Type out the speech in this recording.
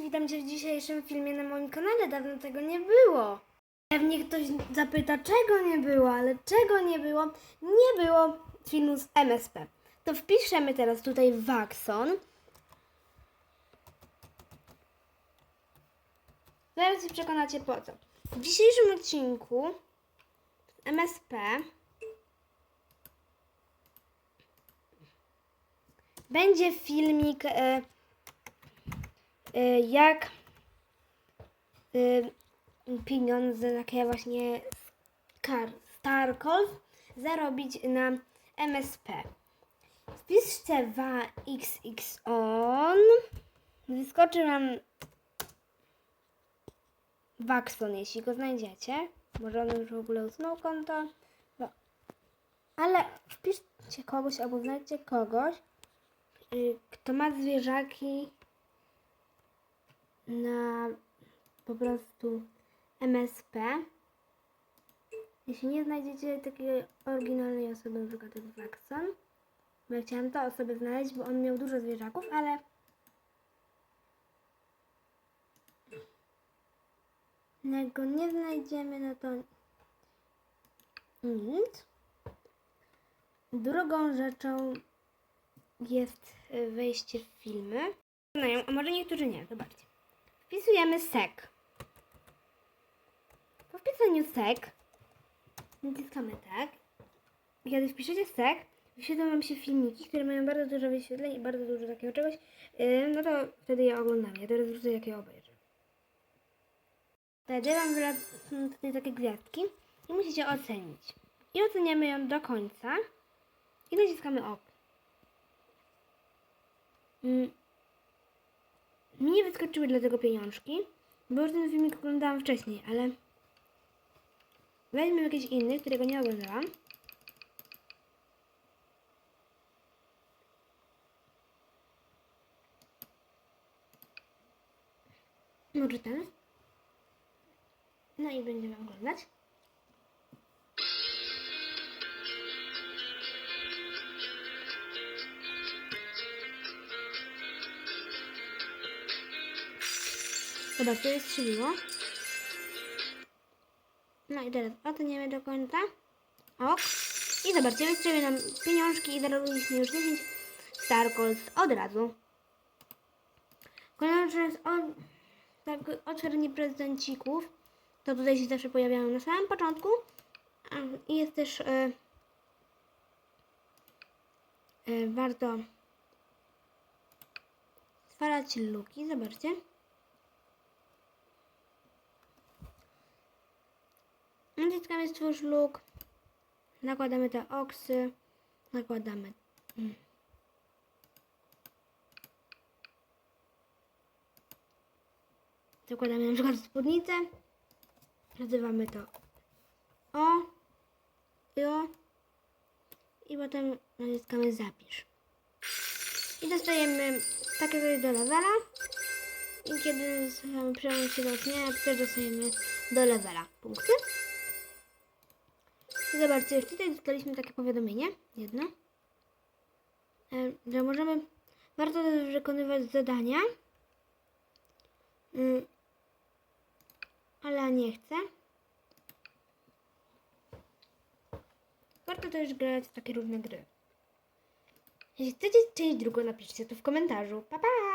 witam Cię w dzisiejszym filmie na moim kanale. Dawno tego nie było. Pewnie ktoś zapyta, czego nie było, ale czego nie było? Nie było filmu z MSP. To wpiszemy teraz tutaj Waxon. Zaraz się przekonacie po co. W dzisiejszym odcinku MSP będzie filmik e, jak e, pieniądze takie właśnie Star, Starcold zarobić na MSP. Wpiszcie 2xxon wyskoczy wam Waxon, jeśli go znajdziecie. Może on już w ogóle usunął konto. No. Ale wpiszcie kogoś albo znajdźcie kogoś, y, kto ma zwierzaki na po prostu MSP. Jeśli nie znajdziecie takiej oryginalnej osoby, na przykład jak Waxon, bo ja chciałam to osobę znaleźć, bo on miał dużo zwierzaków, ale jak go nie znajdziemy, no to nic. Drugą rzeczą jest wejście w filmy. Znają, a może niektórzy nie, zobaczcie. Wpisujemy sek. Po wpisaniu sek naciskamy tak. Kiedy wpiszecie sek, wyświetlą wam się filmiki, które mają bardzo dużo wyświetleń i bardzo dużo takiego czegoś. Yy, no to wtedy je oglądam. Ja teraz wrócę jakie obejrzę. Wtedy wam wylecą tutaj takie gwiazdki i musicie ocenić. I oceniamy ją do końca. I naciskamy OK. Mm. Mi nie wyskoczyły dlatego pieniążki, bo już ten filmik oglądałam wcześniej, ale weźmy jakiś inny, którego nie oglądałam. Może ten? No i będziemy oglądać. Zobaczcie, jest strzeliło. No i teraz oceniamy do końca. Ok. I zobaczcie, wystrzeliły nam pieniążki i zarobiliśmy już 10 Star Calls od razu. Kolejna rzecz jest od, tak, otwieranie prezencików. To tutaj się zawsze pojawiają na samym początku. I jest też e, warto otwierać luki. Zobaczcie. Naciskamy stwórz luk. Nakładamy te oksy. Nakładamy. mm. Zakładamy na przykład spódnicę. Nazywamy to O. I O. I potem naciskamy zapisz. I dostajemy takiego do levela. I kiedy chcemy przełączyć się do oceniania, to też dostajemy do levela punkty. Zobaczcie, już tutaj dostaliśmy takie powiadomienie, jedno, e, że możemy, warto też wykonywać zadania, Mm, ale nie chcę. Warto też grać w takie różne gry. Jeśli chcecie część drugą, napiszcie to w komentarzu. Pa, pa!